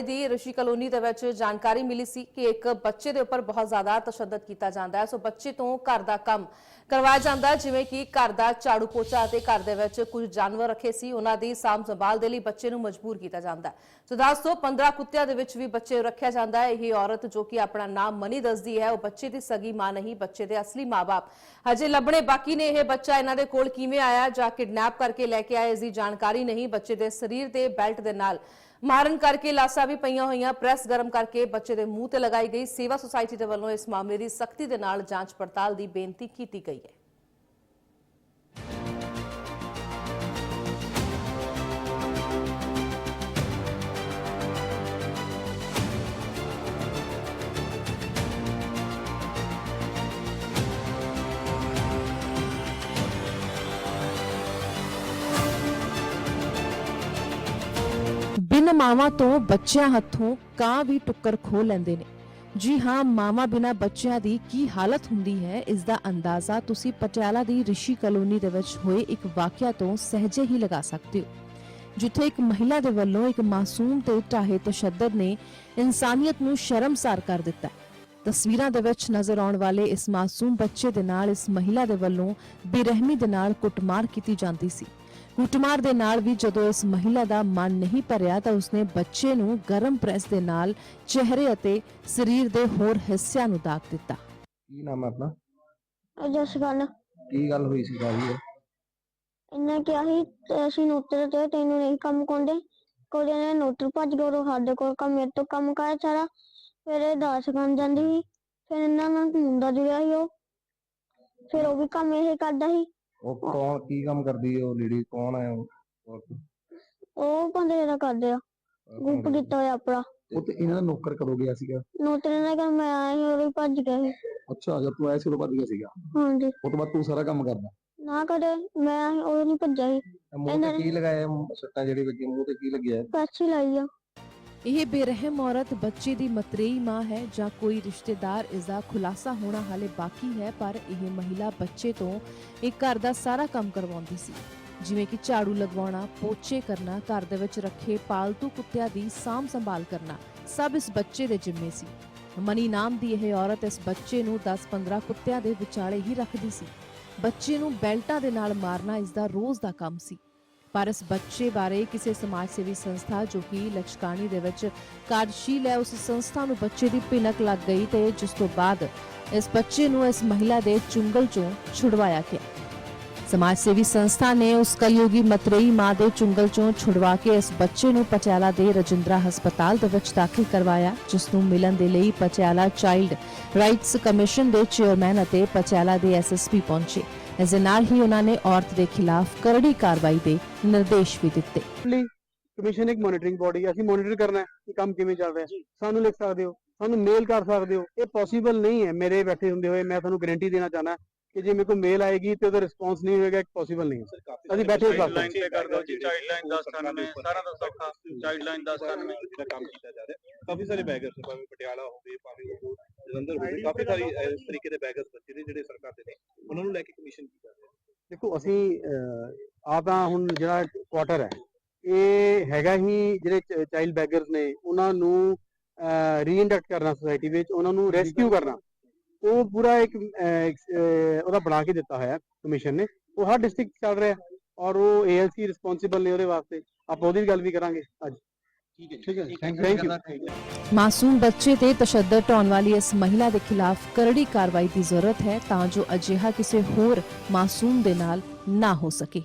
ਪਟਿਆਲੇ ਦੀ ਰਿਸ਼ੀ ਕਲੋਨੀ ਦੇ ਵਿੱਚ ਜਾਣਕਾਰੀ ਮਿਲੀ ਸੀ ਕਿ ਇੱਕ ਬੱਚੇ ਦੇ ਉੱਪਰ ਬਹੁਤ ਜ਼ਿਆਦਾ ਤਸ਼ੱਦਦ ਕੀਤਾ ਜਾਂਦਾ ਹੈ। ਸੋ ਬੱਚੇ ਤੋਂ ਘਰ ਦਾ ਕੰਮ ਕਰਵਾਇਆ ਜਾਂਦਾ ਜਿਵੇਂ ਕਿ ਘਰ ਦਾ ਝਾੜੂ ਪੋਚਾ ਅਤੇ ਘਰ ਦੇ ਵਿੱਚ ਕੁਝ ਜਾਨਵਰ ਰੱਖੇ ਸੀ, ਉਹਨਾਂ ਦੀ ਸਾਂਭ ਸੰਭਾਲ ਦੇ ਲਈ ਬੱਚੇ ਨੂੰ ਮਜਬੂਰ ਕੀਤਾ ਜਾਂਦਾ ਹੈ। ਸੋ ਦੱਸ ਤੋਂ 15 ਕੁੱਤਿਆਂ ਦੇ ਵਿੱਚ ਵੀ ਬੱਚੇ ਰੱਖਿਆ ਜਾਂਦਾ ਹੈ। ਇਹ ਔਰਤ ਜੋ ਕਿ ਆਪਣਾ ਨਾਮ ਮਨੀ ਦੱਸਦੀ ਹੈ, ਉਹ ਬੱਚੇ ਦੀ ਸਗੀ ਮਾਂ ਨਹੀਂ, ਬੱਚੇ ਦੇ ਅਸਲੀ ਮਾਪੇ ਹਜੇ ਲੱਭਣੇ ਬਾਕੀ ਨੇ ਇਹ ਬੱਚਾ, ਇਹਨਾਂ ਦੇ ਕੋਲ ਕਿਵੇਂ ਆਇਆ, ਜਾਂ ਕਿਡਨੈਪ ਕਰਕੇ ਲੈ ਕੇ ਆਏ, ਇਸ ਦੀ ਜਾਣਕਾਰੀ ਨਹੀਂ, ਬੱਚੇ ਦੇ ਸਰੀਰ ਤੇ ਬੈਲਟ ਦੇ ਨਾਲ ਮਾਰਨ ਕਰਕੇ ਲਾਸਾਂ ਵੀ ਪਈਆਂ ਹੋਈਆਂ, ਪ੍ਰੈਸ ਗਰਮ ਕਰਕੇ ਬੱਚੇ ਦੇ ਮੂੰਹ ਤੇ ਲਗਾਈ ਗਈ। ਸੇਵਾ ਸੁਸਾਇਟੀ ਦੇ ਵੱਲੋਂ ਇਸ ਮਾਮਲੇ ਦੀ ਸਖਤੀ ਦੇ ਨਾਲ ਜਾਂਚ ਪੜਤਾਲ ਦੀ ਬੇਨਤੀ ਕੀਤੀ ਗਈ। ਹੈ ਮਾਵਾਂ ਤੋਂ ਬੱਚਿਆਂ ਹੱਥੋਂ ਕਾਂ ਵੀ ਟੁੱਕਰ ਖੋ ਲੈਂਦੇ ਨੇ। ਜੀ ਹਾਂ, ਮਾਵਾਂ ਬਿਨਾ ਬੱਚਿਆਂ ਦੀ ਕੀ ਹਾਲਤ ਹੁੰਦੀ ਹੈ? ਇਸ ਦਾ ਅੰਦਾਜ਼ਾ ਤੁਸੀਂ ਪਟਿਆਲਾ ਦੀ ਰਿਸ਼ੀ ਕਲੋਨੀ ਦੇ ਵਿੱਚ ਹੋਏ ਇੱਕ ਵਾਕਿਆ ਤੋਂ ਸਹਿਜੇ ਹੀ ਲਗਾ ਸਕਦੇ ਹੋ। ਜਿੱਥੇ ਇੱਕ ਮਹਿਲਾ ਦੇ ਵੱਲੋਂ ਇੱਕ ਮਾਸੂਮ ਤੇ ਢਾਹੇ ਤਸ਼ੱਦਦ ਨੇ ਇਨਸਾਨੀਅਤ ਨੂੰ ਸ਼ਰਮਸਾਰ ਕਰ ਦਿੱਤਾ। ਤਸਵੀਰਾਂ ਦੇ ਵਿੱਚ ਨਜ਼ਰ ਆਉਣ ਵਾਲੇ ਇਸ ਮਾਸੂਮ ਬੱਚੇ ਦੇ ਨਾਲ ਇਸ ਮਹਿਲਾ ਦੇ ਵੱਲੋਂ ਬੇਰਹਿਮੀ ਦੇ ਨਾਲ ਕੁੱਟਮਾਰ ਕੀਤੀ ਜਾਂਦੀ ਸੀ। ਕੁੱਟਮਾਰ ਦੇ ਨਾਲ ਵੀ ਜਦੋਂ ਇਸ ਮਹਿਲਾ ਦਾ ਮਨ ਨਹੀਂ ਭਰਿਆ ਤਾਂ ਉਸਨੇ ਬੱਚੇ ਨੂੰ ਗਰਮ ਪ੍ਰੈਸ ਦੇ ਨਾਲ ਚਿਹਰੇ ਅਤੇ ਸਰੀਰ ਦੇ ਹੋਰ ਹਿੱਸਿਆਂ ਨੂੰ ਦਾਗ ਦਿੱਤਾ। ਕੀ ਨਾਮ ਹੈ ਆਪਣਾ? ਜਸ ਗੱਲ ਕੀ ਗੱਲ ਹੋਈ ਸੀ ਸਾਰੀ ਇਹਨੇ ਕਿਹਾ ਸੀ ਤੇ ਅਸੀਂ ਨੋਟਰ ਤੇ ਤੈਨੂੰ ਨਹੀਂ ਕੰਮ ਕੋਂਦੇ ਕੋਲੇ ਨੇ ਨੋਟਰ ਭੱਜ ਗਏ ਉਹ ਸਾਡੇ ਕੋਲ ਕੰਮ ਮੇਰੇ ਤੋਂ ਕੰਮ ਕਰਾਇਆ ਸਾਰਾ। ਫਿਰ ਇਹ ਦਾਸ ਬਣ ਜਾਂਦੀ ਸੀ। ਫਿਰ ਇਹਨਾਂ ਨਾਲ ਮੁੰਡਾ ਜੁੜਿਆ ਸੀ ਉਹ? ਫਿਰ ਉਹ ਵੀ ਕੰਮ ਇਹ ਕਰਦਾ ਸੀ। ਉਹ ਕੌਣ ਕੀ ਕੰਮ ਕਰਦੀ ਹੈ ਉਹ ਲੇਡੀ? ਕੌਣ ਹੈ ਉਹ? ਉਹ ਬੰਦੇ ਦਾ ਕਰਦੇ ਆ। ਗੁੱਪ? ਕੀਤਾ ਹੋਇਆ ਆਪਣਾ। ਉਹ ਤੇ ਇਹਨਾਂ ਦਾ ਨੌਕਰ ਕਦੋਂ ਗਿਆ ਸੀਗਾ? ਨੋਟਰ ਨੇ ਕਿਹਾ ਮੈਂ ਆਇਆ ਸੀ ਉਹ ਵੀ ਭੱਜ ਗਿਆ ਸੀ। ਅੱਛਾ ਜਦ ਤੂੰ ਆਇਆ ਸੀ ਉਦੋਂ ਭੱਜ ਗਿਆ ਸੀਗਾ? ਹਾਂਜੀ। ਉਹ ਤੋਂ ਬਾਅਦ ਤੂੰ ਸਾਰਾ ਕੰਮ ਕਰਦਾ? ਨਾ ਕਰੇ ਮੈਂ ਉਹ ਨਹੀਂ ਭੱਜਿਆ ਸੀ। ਇਹ ਮੂੰਹ ਇਹਨਾਂ ਤੇ ਨੇ- ਕੀ ਲਗਾਇਆ ਮੂੰਹ- ਸੱਟਾਂ ਜਿਹੜੀ ਵੱਜੀ ਮੂੰਹ ਤੇ ਕੀ ਲੱਗਿਆ? ਪੈਸੇ ਲਾਈ ਆ। ਇਹ ਬੇਰਹਿਮ ਔਰਤ ਬੱਚੇ ਦੀ ਮਤਰੇਈ ਮਾਂ ਹੈ ਜਾਂ ਕੋਈ ਰਿਸ਼ਤੇਦਾਰ, ਇਸ ਦਾ ਖੁਲਾਸਾ ਹੋਣਾ ਹਾਲੇ ਬਾਕੀ ਹੈ, ਪਰ ਇਹ ਮਹਿਲਾ ਬੱਚੇ ਤੋਂ ਇਹ ਘਰ ਦਾ ਸਾਰਾ ਕੰਮ ਕਰਵਾਉਂਦੀ ਸੀ। ਜਿਵੇਂ ਕਿ ਝਾੜੂ ਲਗਵਾਉਣਾ, ਪੋਚੇ ਕਰਨਾ, ਘਰ ਦੇ ਵਿੱਚ ਰੱਖੇ ਪਾਲਤੂ ਕੁੱਤਿਆਂ ਦੀ ਸਾਂਭ ਸੰਭਾਲ ਕਰਨਾ, ਸਭ ਇਸ ਬੱਚੇ ਦੇ ਜ਼ਿੰਮੇ ਸੀ। ਮਨੀ ਨਾਮ ਦੀ ਇਹ ਔਰਤ ਇਸ ਬੱਚੇ ਨੂੰ 10-15 ਕੁੱਤਿਆਂ ਦੇ ਵਿਚਾਲੇ ਹੀ ਰੱਖਦੀ ਸੀ। ਬੱਚੇ ਨੂੰ ਬੈਲਟਾਂ ਦੇ ਨਾਲ ਮਾਰਨਾ ਇਸ ਦਾ ਰੋਜ਼ ਦਾ ਕੰਮ ਸੀ। ਪਰ ਇਸ ਬੱਚੇ ਬਾਰੇ ਕਿਸੇ ਸਮਾਜ ਸੇਵੀ ਸੰਸਥਾ ਜੋ ਕਿ ਲਚਕਾਣੀ ਦੇ ਵਿੱਚ ਕਾਰਜਸ਼ੀਲ ਹੈ, ਉਸ ਸੰਸਥਾ ਨੂੰ ਬੱਚੇ ਦੀ ਭਿਣਕ ਲੱਗ ਗਈ ਤੇ ਜਿਸ ਤੋਂ ਬਾਅਦ ਇਸ ਬੱਚੇ ਨੂੰ ਇਸ ਮਹਿਲਾ ਦੇ ਚੁੰਗਲ ਚੋਂ ਛੁਡਵਾਇਆ ਗਿਆ। ਸਮਾਜ ਸੇਵੀ ਸੰਸਥਾ ਨੇ ਉਸ ਕਲਯੁਗੀ ਮਤਰੇਈ ਮਾਂ ਦੇ ਚੁੰਗਲ ਚੋਂ ਛੁਡਵਾ ਕੇ ਇਸ ਬੱਚੇ ਨੂੰ ਪਟਿਆਲਾ ਦੇ ਰਜਿੰਦਰਾ ਹਸਪਤਾਲ ਦੇ ਵਿੱਚ ਦਾਖਲ ਕਰਵਾਇਆ ਜਿਸ ਨੂੰ ਮਿਲਣ ਦੇ ਲਈ ਪਟਿਆਲਾ ਚਾਈਲਡ ਰਾਈਟਸ ਕਮਿਸ਼ਨ ਦੇ ਚੇਅਰਮੈਨ ਅਤੇ ਪਟਿਆਲਾ ਦੇ ਐਸਐਸਪੀ ਪਹੁੰਚੇ। ਇਸ ਦੇ ਨਾਲ ਹੀ ਉਹਨਾਂ ਨੇ ਔਰਤ ਦੇ ਖਿਲਾਫ ਕਰੜੀ ਕਾਰਵਾਈ ਦੇ ਨਿਰਦੇਸ਼ ਵੀ ਦਿੱਤੇ। ਕਮਿਸ਼ਨ ਇੱਕ ਮੋਨੀਟਰਿੰਗ ਬੋਡੀ ਹੈ ਅਸੀਂ ਮੋਨੀਟਰ ਕਰਨਾ ਹੈ ਕਿ ਕੰਮ ਕਿਵੇਂ ਚੱਲ ਰਿਹਾ। ਹੈ ਸਾਨੂੰ ਲਿਖ ਸਕਦੇ ਹੋ ਸਾਨੂੰ ਮੇਲ ਕਰ ਸਕਦੇ ਹੋ। ਇਹ ਪੋਸੀਬਲ ਨਹੀਂ ਹੈ ਮੇਰੇ ਬੈਠੇ ਹੁੰਦੇ ਹੋਏ ਮੈਂ ਤੁਹਾਨੂੰ ਗਾਰੰਟੀ ਦੇਣਾ ਚਾਹਨਾ ਕਿ ਜੇ ਮੇਰੇ ਕੋਲ ਮੇਲ ਆਏਗੀ ਤੇ ਉਹਦਾ ਰਿਸਪੌਂਸ ਨਹੀਂ ਹੋਏਗਾ ਇੱਕ ਪੋਸੀਬਲ ਨਹੀਂ ਹੈ ਅਸੀਂ ਬੈਠੇ ਉਸ ਵਾਸਤੇ ਲਾਈਨ ਤੇ ਕਰ ਦਿਓ ਜੀ ਚਾਈਲਡ ਲਾਈਨ 1098 ਸਾਰਾ ਦਾ ਸੌਖਾ ਚਾਈਲਡ ਲਾਈਨ 1098 ਦਾ ਕੰਮ ਕੀਤਾ ਜਾ ਰਿਹਾ ਹੈ। ਕਾਫੀ ਸਾਰੇ ਬੈਗਰਸ ਭਾਵੇਂ ਪਟਿਆਲਾ ਹੋਵੇ ਭਾਵੇਂ ਉਹ ਜਲੰਧਰ ਹੋਵੇ ਕਾਫੀ ਸਾਰੀ ਅਹ, ਇਸ ਤਰੀਕੇ ਦੇ ਬੈਗਰਸ ਬੱਚੇ ਨੇ ਜਿਹੜੇ ਸਰਕਾਰ ਦੇ ਨੇ ਉਹਨਾਂ ਨੂੰ ਲੈ ਕੇ ਕਮਿਸ਼ਨ ਕੀ ਕਰ ਰਿਹਾ ਹੈ ਦੇਖੋ ਅਸੀਂ ਆ ਤਾਂ ਹੁਣ ਜਿਹੜਾ ਕੁਆਟਰ ਹੈ ਇਹ ਹੈਗਾ ਹੀ ਜਿਹੜੇ ਚਾਈਲਡ ਬੈਗਰਸ ਨੇ ਉਹਨਾਂ ਨੂੰ ਰੀਇੰਡਕਟ ਕਰਨਾ ਸੋਸਾਇਟੀ ਵਿੱਚ ਉਹਨਾਂ ਨੂੰ ਰੈਸਕਿਊ ਕਰਨਾ। ਉਹ ਪੂਰਾ ਇੱਕ ਉਹਦਾ ਬਣਾ ਕੇ ਦਿੱਤਾ ਹੋਇਆ ਕਮਿਸ਼ਨ ਨੇ। ਉਹ ਹਰ ਡਿਸਟ੍ਰਿਕਟ ਚੱਲ ਰਿਹਾ ਔਰ ਉਹ ਏਐਲਸੀ ਰਿਸਪੌਂਸਿਬਲ ਨੇ ਉਹਦੇ ਵਾਸਤੇ। ਆਪਾਂ ਉਹਦੀ ਵੀ ਗੱਲ ਵੀ ਕਰਾਂਗੇ ਅੱਜ। ਠੀਕ ਹੈ ਠੀਕ ਹੈ Thank ਥੈਂਕ ਯੂ ਮਾਸੂਮ ਬੱਚੇ ਤੇ ਤਸ਼ੱਦਦ ਢਾਉਣ ਵਾਲੀ ਇਸ ਮਹਿਲਾ ਦੇ ਖਿਲਾਫ ਕਰੜੀ ਕਾਰਵਾਈ ਦੀ ਜ਼ਰੂਰਤ ਹੈ ਤਾਂ ਜੋ ਅਜਿਹਾ ਕਿਸੇ ਹੋਰ ਮਾਸੂਮ ਦੇ ਨਾਲ ਨਾ ਹੋ ਸਕੇ।